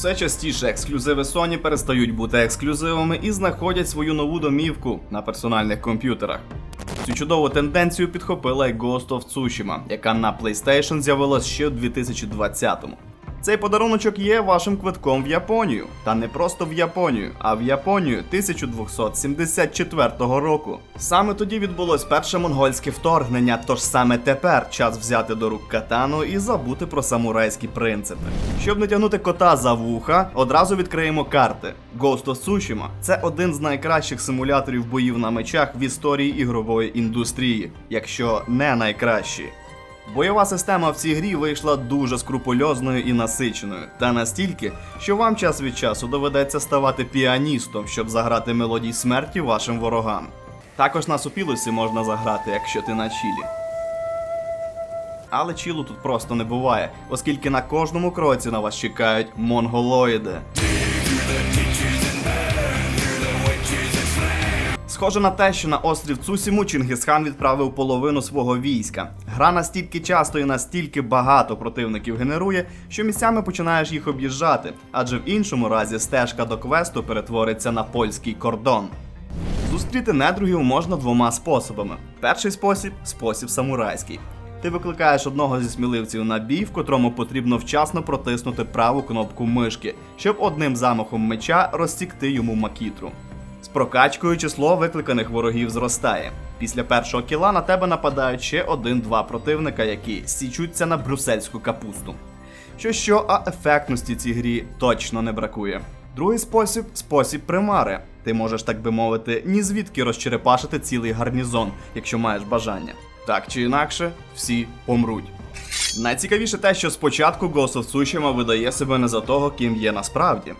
Все частіше ексклюзиви Sony перестають бути ексклюзивами і знаходять свою нову домівку на персональних комп'ютерах. Цю чудову тенденцію підхопила й Ghost of Tsushima, яка на PlayStation з'явилась ще у 2020-му. Цей подаруночок є вашим квитком в Японію. Та не просто в Японію, а в Японію 1274 року. Саме тоді відбулось перше монгольське вторгнення, тож саме тепер час взяти до рук катану і забути про самурайські принципи. Щоб не тягнути кота за вуха, одразу відкриємо карти. Ghost of Tsushima – це один з найкращих симуляторів боїв на мечах в історії ігрової індустрії, якщо не найкращий. Бойова система в цій грі вийшла дуже скрупульозною і насиченою, та настільки, що вам час від часу доведеться ставати піаністом, щоб заграти мелодій смерті вашим ворогам. Також на супілосі можна заграти, якщо ти на чілі. Але чілу тут просто не буває, оскільки на кожному кроці на вас чекають монголоїди. Схоже на те, що на острів Цусіму Чингисхан відправив половину свого війська. Гра настільки часто і настільки багато противників генерує, що місцями починаєш їх об'їжджати, адже в іншому разі стежка до квесту перетвориться на польський кордон. Зустріти недругів можна двома способами. Перший спосіб спосіб самурайський. Ти викликаєш одного зі сміливців на бій, в котрому потрібно вчасно протиснути праву кнопку мишки, щоб одним замахом меча розсікти йому макітру. З прокачкою число викликаних ворогів зростає. Після першого кіла на тебе нападають ще один-два противника, які січуться на брюссельську капусту. Що що, а ефектності цій грі точно не бракує. Другий спосіб спосіб примари. Ти можеш, так би мовити, ні звідки розчерепашити цілий гарнізон, якщо маєш бажання. Так чи інакше, всі помруть. Найцікавіше те, що спочатку Ghost of Tsushima видає себе не за того, ким є насправді.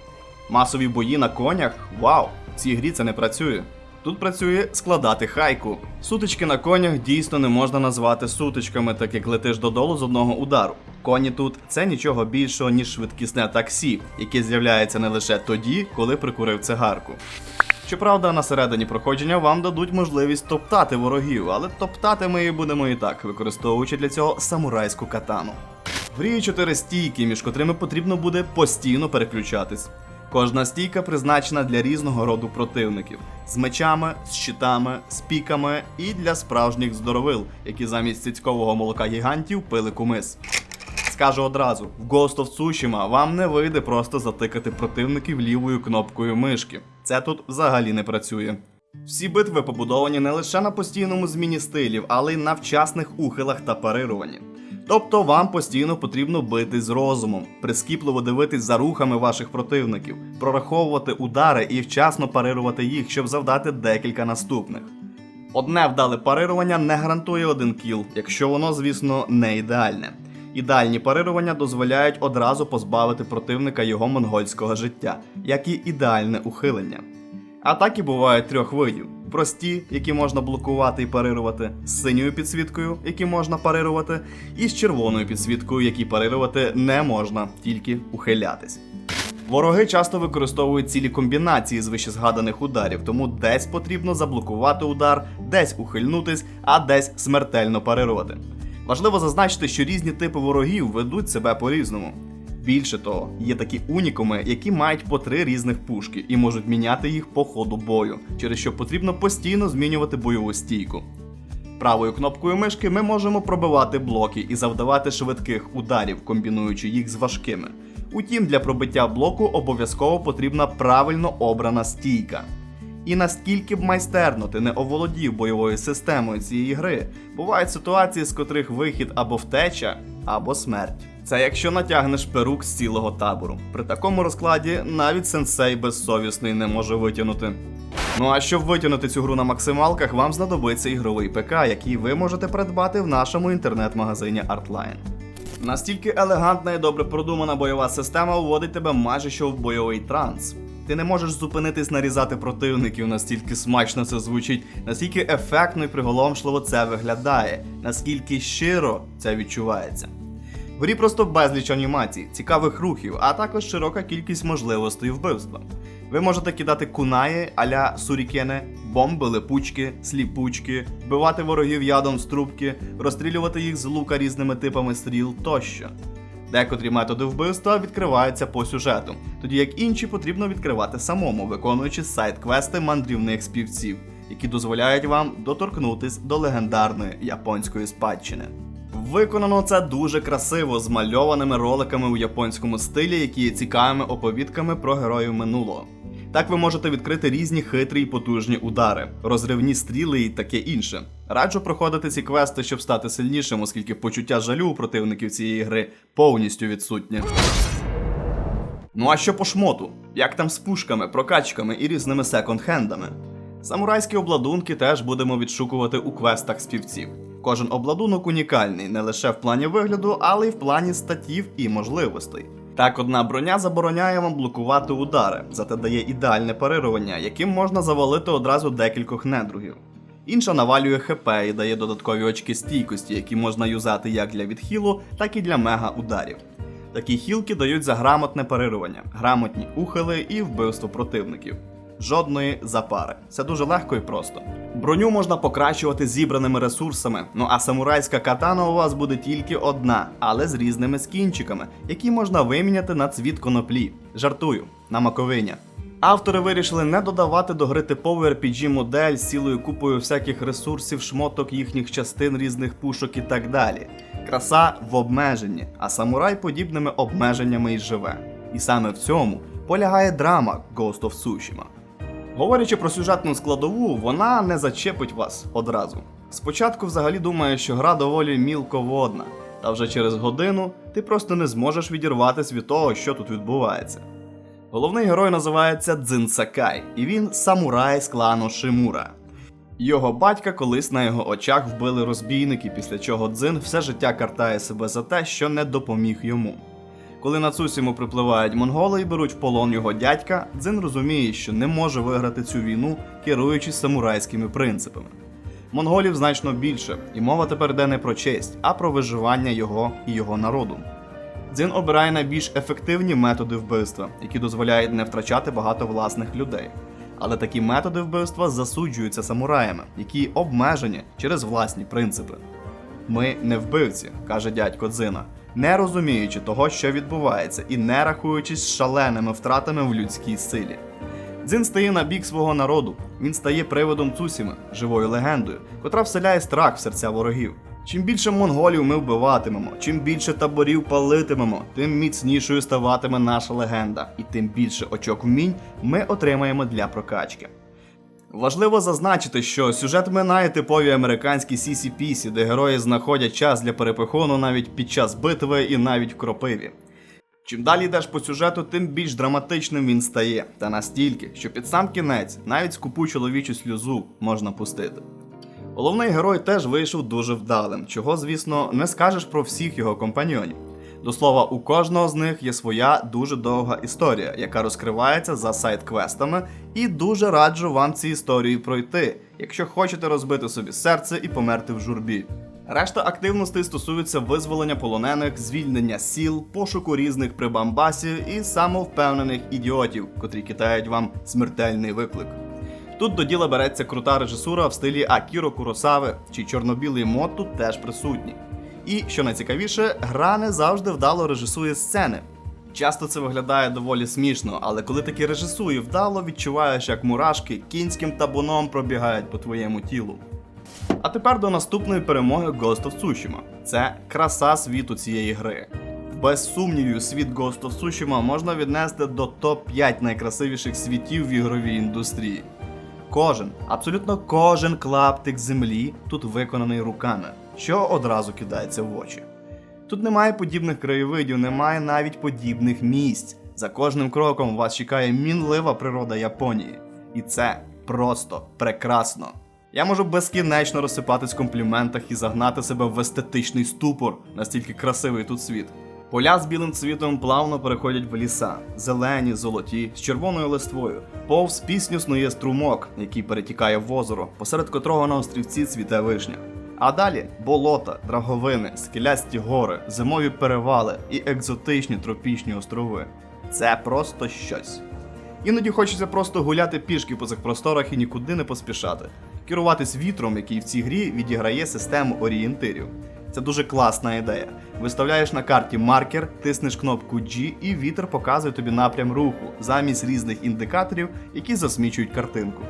Масові бої на конях вау! Цій грі це не працює. Тут працює складати хайку. Сутички на конях дійсно не можна назвати сутичками, так як летиш додолу з одного удару. Коні тут це нічого більшого, ніж швидкісне таксі, яке з'являється не лише тоді, коли прикурив цигарку. Щоправда, на середині проходження вам дадуть можливість топтати ворогів, але топтати ми її будемо і так, використовуючи для цього самурайську катану. В грі чотири стійки, між котрими потрібно буде постійно переключатись. Кожна стійка призначена для різного роду противників з мечами, з щитами, з піками і для справжніх здоровил, які замість цицькового молока гігантів пили кумис. Скажу одразу: в Ghost of Tsushima вам не вийде просто затикати противників лівою кнопкою мишки. Це тут взагалі не працює. Всі битви побудовані не лише на постійному зміні стилів, але й на вчасних ухилах та парируванні. Тобто вам постійно потрібно бити з розумом, прискіпливо дивитись за рухами ваших противників, прораховувати удари і вчасно парирувати їх, щоб завдати декілька наступних. Одне вдале парирування не гарантує один кіл, якщо воно, звісно, не ідеальне. Ідеальні парирування дозволяють одразу позбавити противника його монгольського життя, як і ідеальне ухилення. Атаки бувають трьох видів: прості, які можна блокувати і парирувати, з синьою підсвіткою, які можна парирувати, і з червоною підсвіткою, які парирувати не можна, тільки ухилятись. Вороги часто використовують цілі комбінації з вищезгаданих ударів, тому десь потрібно заблокувати удар, десь ухильнутись, а десь смертельно парирувати. Важливо зазначити, що різні типи ворогів ведуть себе по-різному. Більше того, є такі унікуми, які мають по три різних пушки і можуть міняти їх по ходу бою, через що потрібно постійно змінювати бойову стійку. Правою кнопкою мишки ми можемо пробивати блоки і завдавати швидких ударів, комбінуючи їх з важкими. Утім, для пробиття блоку обов'язково потрібна правильно обрана стійка. І наскільки б майстерно ти не оволодів бойовою системою цієї гри, бувають ситуації, з котрих вихід або втеча, або смерть. Це якщо натягнеш перук з цілого табору. При такому розкладі навіть сенсей безсовісний не може витягнути. Ну а щоб витягнути цю гру на максималках, вам знадобиться ігровий ПК, який ви можете придбати в нашому інтернет-магазині Artline. Настільки елегантна і добре продумана бойова система вводить тебе майже що в бойовий транс. Ти не можеш зупинитись нарізати противників, настільки смачно це звучить, наскільки ефектно і приголомшливо це виглядає, наскільки щиро це відчувається. Грі просто безліч анімацій, цікавих рухів, а також широка кількість можливостей вбивства. Ви можете кидати кунаї аля сурікени, бомби, липучки, сліпучки, вбивати ворогів ядом з трубки, розстрілювати їх з лука різними типами стріл тощо. Декотрі методи вбивства відкриваються по сюжету, тоді як інші потрібно відкривати самому, виконуючи сайт-квести мандрівних співців, які дозволяють вам доторкнутись до легендарної японської спадщини. Виконано це дуже красиво, з мальованими роликами у японському стилі, які є цікавими оповідками про героїв минулого. Так ви можете відкрити різні хитрі й потужні удари, розривні стріли і таке інше. Раджу проходити ці квести, щоб стати сильнішим, оскільки почуття жалю у противників цієї гри повністю відсутнє. Ну а що по шмоту? Як там з пушками, прокачками і різними секонд-хендами? Самурайські обладунки теж будемо відшукувати у квестах співців. Кожен обладунок унікальний не лише в плані вигляду, але й в плані статів і можливостей. Так, одна броня забороняє вам блокувати удари, зате дає ідеальне парирування, яким можна завалити одразу декількох недругів. Інша навалює ХП і дає додаткові очки стійкості, які можна юзати як для відхилу, так і для мега-ударів. Такі хілки дають за грамотне парирування, грамотні ухили і вбивство противників. Жодної запари. Це дуже легко і просто. Броню можна покращувати зібраними ресурсами, ну а самурайська катана у вас буде тільки одна, але з різними скінчиками, які можна виміняти на цвіт коноплі. Жартую, на маковиня. Автори вирішили не додавати до гри типову RPG модель з цілою купою всяких ресурсів, шмоток їхніх частин, різних пушок і так далі. Краса в обмеженні, а самурай подібними обмеженнями і живе. І саме в цьому полягає драма Ghost of Tsushima. Говорячи про сюжетну складову, вона не зачепить вас одразу. Спочатку взагалі думаєш, що гра доволі мілководна, та вже через годину ти просто не зможеш відірватися від того, що тут відбувається. Головний герой називається Дзин Сакай, і він самурай з клану Шимура. Його батька колись на його очах вбили розбійники, після чого Дзин все життя картає себе за те, що не допоміг йому. Коли на Цусіму припливають монголи і беруть в полон його дядька, Дзин розуміє, що не може виграти цю війну, керуючись самурайськими принципами. Монголів значно більше, і мова тепер йде не про честь, а про виживання його і його народу. Дзин обирає найбільш ефективні методи вбивства, які дозволяють не втрачати багато власних людей. Але такі методи вбивства засуджуються самураями, які обмежені через власні принципи. Ми не вбивці, каже дядько Дзина, не розуміючи того, що відбувається, і не рахуючись шаленими втратами в людській силі. Дзин стає на бік свого народу. Він стає приводом Цусіми, живою легендою, котра вселяє страх в серця ворогів. Чим більше монголів ми вбиватимемо, чим більше таборів палитимемо, тим міцнішою ставатиме наша легенда, і тим більше очок вмінь ми отримаємо для прокачки. Важливо зазначити, що сюжет минає типові американські сісі-пісі, де герої знаходять час для перепихону навіть під час битви і навіть в кропиві. Чим далі йдеш по сюжету, тим більш драматичним він стає, та настільки, що під сам кінець навіть скупу чоловічу сльозу можна пустити. Головний герой теж вийшов дуже вдалим, чого, звісно, не скажеш про всіх його компаньйонів. До слова, у кожного з них є своя дуже довга історія, яка розкривається за сайт-квестами, і дуже раджу вам ці історії пройти, якщо хочете розбити собі серце і померти в журбі. Решта активностей стосуються визволення полонених, звільнення сіл, пошуку різних прибамбасів і самовпевнених ідіотів, котрі кидають вам смертельний виклик. Тут до діла береться крута режисура в стилі Акіро Куросави, чи чорнобілий мод тут теж присутній. І, що найцікавіше, гра не завжди вдало режисує сцени. Часто це виглядає доволі смішно, але коли таки режисує вдало, відчуваєш, як мурашки кінським табуном пробігають по твоєму тілу. А тепер до наступної перемоги Ghost of Tsushima. Це краса світу цієї гри. Без сумнівів, світ Ghost of Tsushima можна віднести до топ-5 найкрасивіших світів в ігровій індустрії. Кожен, абсолютно кожен клаптик землі тут виконаний руками, що одразу кидається в очі. Тут немає подібних краєвидів, немає навіть подібних місць. За кожним кроком вас чекає мінлива природа Японії. І це просто прекрасно. Я можу безкінечно розсипатись в компліментах і загнати себе в естетичний ступор, настільки красивий тут світ. Поля з білим цвітом плавно переходять в ліса, зелені, золоті, з червоною листвою. Повз пісню снує струмок, який перетікає в озеро, посеред котрого на острівці цвіте вишня. А далі болота, драговини, скелясті гори, зимові перевали і екзотичні тропічні острови. Це просто щось. Іноді хочеться просто гуляти пішки по цих просторах і нікуди не поспішати, керуватись вітром, який в цій грі відіграє систему орієнтирів. Це дуже класна ідея. Виставляєш на карті маркер, тиснеш кнопку G і вітер показує тобі напрям руху замість різних індикаторів, які засмічують картинку.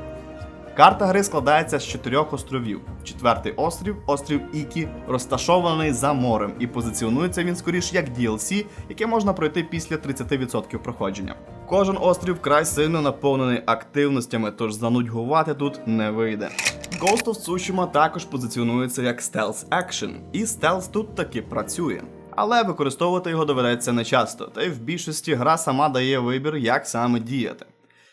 Карта гри складається з чотирьох островів. Четвертий острів, острів Ікі, розташований за морем, і позиціонується він скоріш як DLC, яке можна пройти після 30% проходження. Кожен острів вкрай сильно наповнений активностями, тож занудьгувати тут не вийде. Ghost of Tsushima також позиціонується як Stealth Action, і стелс тут таки працює. Але використовувати його доведеться нечасто, та й в більшості гра сама дає вибір, як саме діяти.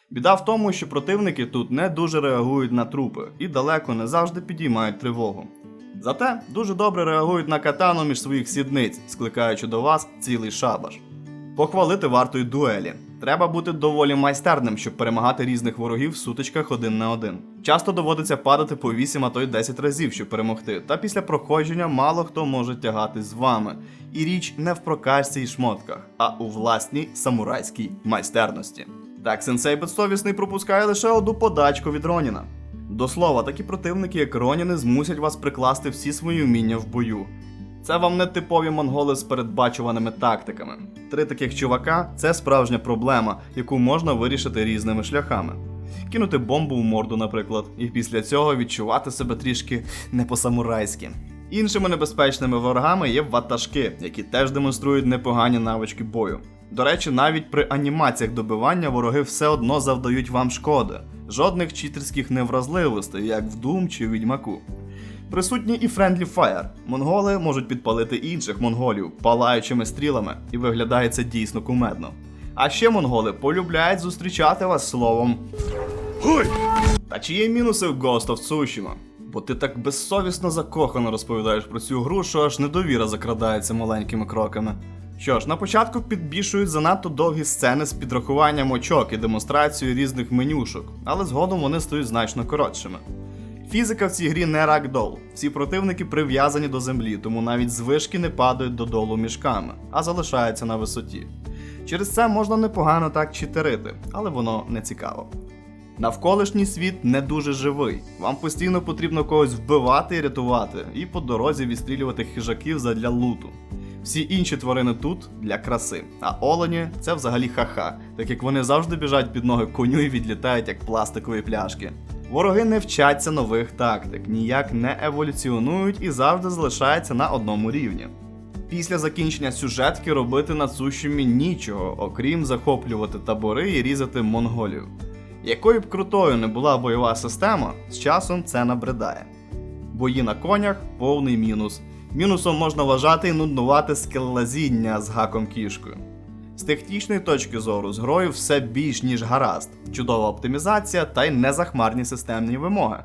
Біда в тому, що противники тут не дуже реагують на трупи і далеко не завжди підіймають тривогу. Зате дуже добре реагують на катану між своїх сідниць, скликаючи до вас цілий шабаш. Похвалити варто й дуелі. Треба бути доволі майстерним, щоб перемагати різних ворогів в сутичках один на один. Часто доводиться падати по 8, а то й 10 разів, щоб перемогти, та після проходження мало хто може тягати з вами. І річ не в прокачці і шмотках, а у власній самурайській майстерності. Так, сенсей безсовісний пропускає лише одну подачку від Роніна. До слова, такі противники, як Роніни, змусять вас прикласти всі свої вміння в бою. Це вам не типові монголи з передбачуваними тактиками. Три таких чувака це справжня проблема, яку можна вирішити різними шляхами. Кинути бомбу в морду, наприклад, і після цього відчувати себе трішки не по-самурайськи. Іншими небезпечними ворогами є ватажки, які теж демонструють непогані навички бою. До речі, навіть при анімаціях добивання вороги все одно завдають вам шкоди, жодних читерських невразливостей, як в Doom чи Відьмаку. Присутній і Friendly Fire. Монголи можуть підпалити інших монголів палаючими стрілами, і виглядає це дійсно кумедно. А ще монголи полюбляють зустрічати вас словом. Гуй! Та чи є мінуси в Ghost of Tsushima? Бо ти так безсовісно закохано розповідаєш про цю гру, що аж недовіра закрадається маленькими кроками. Що ж, на початку підбільшують занадто довгі сцени з підрахуванням очок і демонстрацією різних менюшок, але згодом вони стають значно коротшими. Фізика в цій грі не ракдол. Всі противники прив'язані до землі, тому навіть з вишки не падають додолу мішками, а залишаються на висоті. Через це можна непогано так читерити, але воно не цікаво. Навколишній світ не дуже живий. Вам постійно потрібно когось вбивати і рятувати, і по дорозі відстрілювати хижаків задля луту. Всі інші тварини тут для краси, а олені це взагалі ха-ха, так як вони завжди біжать під ноги коню і відлітають як пластикові пляшки. Вороги не вчаться нових тактик, ніяк не еволюціонують і завжди залишаються на одному рівні. Після закінчення сюжетки робити на Цушімі нічого, окрім захоплювати табори і різати монголів. Якою б крутою не була бойова система, з часом це набридає. Бої на конях повний мінус. Мінусом можна вважати і нуднувати скеллазіння з гаком кішкою. З технічної точки зору з грою все більш ніж гаразд, чудова оптимізація та й незахмарні системні вимоги.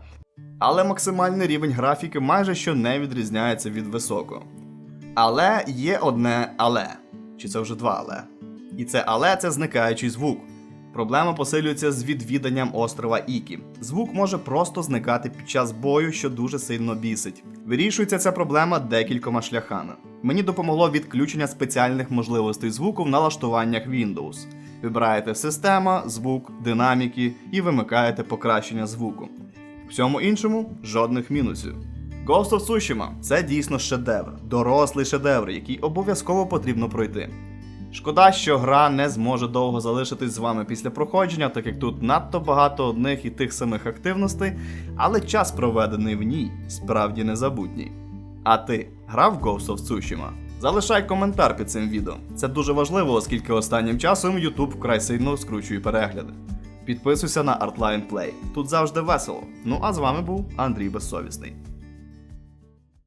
Але максимальний рівень графіки майже що не відрізняється від високого. Але є одне але. Чи це вже два але? І це але це зникаючий звук. Проблема посилюється з відвіданням острова Ікі. Звук може просто зникати під час бою, що дуже сильно бісить. Вирішується ця проблема декількома шляхами. Мені допомогло відключення спеціальних можливостей звуку в налаштуваннях Windows. Вибираєте система, звук, динаміки і вимикаєте покращення звуку. Всьому іншому жодних мінусів. Ghost of Tsushima – це дійсно шедевр, дорослий шедевр, який обов'язково потрібно пройти. Шкода, що гра не зможе довго залишитись з вами після проходження, так як тут надто багато одних і тих самих активностей, але час, проведений в ній, справді незабутній. А ти грав в Ghost of Tsushima? Залишай коментар під цим відео. Це дуже важливо, оскільки останнім часом YouTube вкрай сильно скручує перегляди. Підписуйся на Artline Play. Тут завжди весело. Ну а з вами був Андрій Безсовісний.